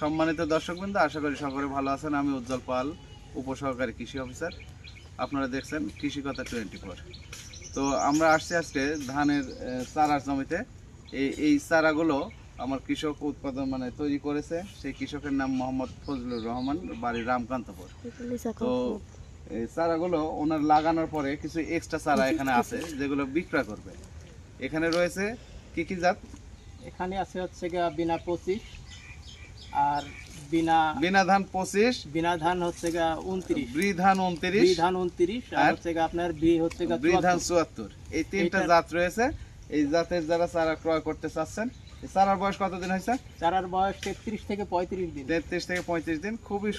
সম্মানিত দর্শকবৃন্দ, আশা করি সকলে ভালো আছেন। আমি উজ্জ্বল পাল, উপসহকারী কৃষি অফিসার। আপনারা দেখছেন কৃষিকতা টোয়েন্টি ফোর তো আমরা আসছি আজকে ধানের চারার জমিতে। এই এই চারাগুলো আমার কৃষক উৎপাদন মানে তৈরি করেছে। সেই কৃষকের নাম মোহাম্মদ ফজলুর রহমান, বাড়ি রামকান্তপুর। তো এই চারাগুলো ওনার লাগানোর পরে কিছু এক্সট্রা চারা এখানে আছে, যেগুলো বিক্রয় করবে। এখানে রয়েছে কি কি জাত? এখানে আছে হচ্ছে বিনা পঁচিশ আর বিনা বিনা ধান পঁচিশ বিনা ধান হচ্ছে গিয়া উনত্রিশ। ব্রি ধান উনত্রিশ। ধান উনত্রিশ আর? হচ্ছে গিয়া আপনার বি হচ্ছে গিয়া ব্রি ধান চুয়াত্তর। চুয়াত্তর। এই তিনটা জাত রয়েছে। এই জাতের যারা চারা ক্রয় করতে চাচ্ছেন চারার বয়স কতদিন হয়েছে? চারার বয়স তেত্রিশ থেকে পঁয়ত্রিশ দিন। তেত্রিশ থেকে পঁয়ত্রিশ দিন। খুবই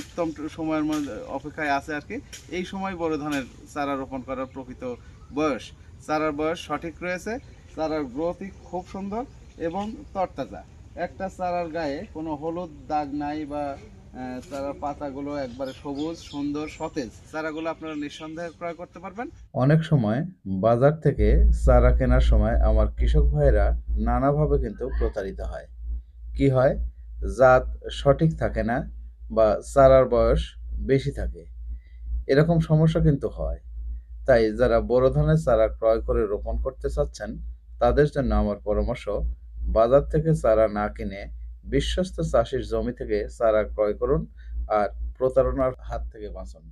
উত্তম সময়ের মধ্যে অপেক্ষায় আছে আর কি। এই সময় বড় ধানের চারা রোপণ করার প্রকৃত বয়স। চারার বয়স সঠিক রয়েছে। চারার গ্রোথই খুব সুন্দর এবং তরতাজা। একটা চারার গায়ে কোনো হলুদ দাগ নাই বা চারার পাতাগুলো একবারে সবুজ, সুন্দর, সতেজ। চারাগুলো আপনারা নিঃসন্দেহে ক্রয় করতে পারবেন। অনেক সময় বাজার থেকে চারা কেনার সময় আমার কৃষক ভাইরা নানাভাবে কিন্তু প্রতারিত হয়। কি হয়? জাত সঠিক থাকে না বা চারার বয়স বেশি থাকে। এরকম সমস্যা কিন্তু হয়। তাই যারা বড় ধরনের চারা ক্রয় করে রোপণ করতে চাচ্ছেন, তাদের জন্য আমার পরামর্শ বাজার থেকে চারা না কিনে বিশ্বস্ত চাষির জমি থেকে চারা ক্রয় করুন আর প্রতারণার হাত থেকে বাঁচুন।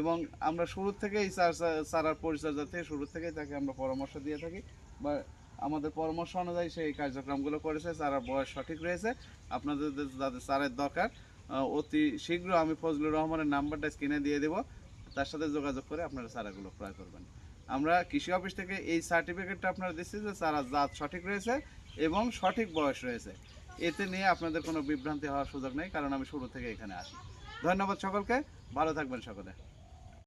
এবং আমরা শুরু থেকেই চার চারার পরিচর্যা থেকে শুরু থেকেই তাকে আমরা পরামর্শ দিয়ে থাকি। বা আমাদের পরামর্শ অনুযায়ী সেই কার্যক্রমগুলো করেছে, চারার বয়স সঠিক রয়েছে। আপনাদের যাদের চারের দরকার অতি শীঘ্র আমি ফজলুর রহমানের নাম্বারটা স্ক্রিনে দিয়ে দেবো। তার সাথে যোগাযোগ করে আপনারা চারাগুলো ক্রয় করবেন। আমরা কৃষি অফিস থেকে এই সার্টিফিকেটটা আপনারা দিচ্ছি যে চারা জাত সঠিক রয়েছে। এবং সঠিক বয়স রয়েছে। এতে নিয়ে আপনাদের কোনো বিভ্রান্তি হওয়ার সুযোগ নেই, কারণ আমি শুরু থেকে এখানে আসি। ধন্যবাদ সকলকে, ভালো থাকবেন সকলে।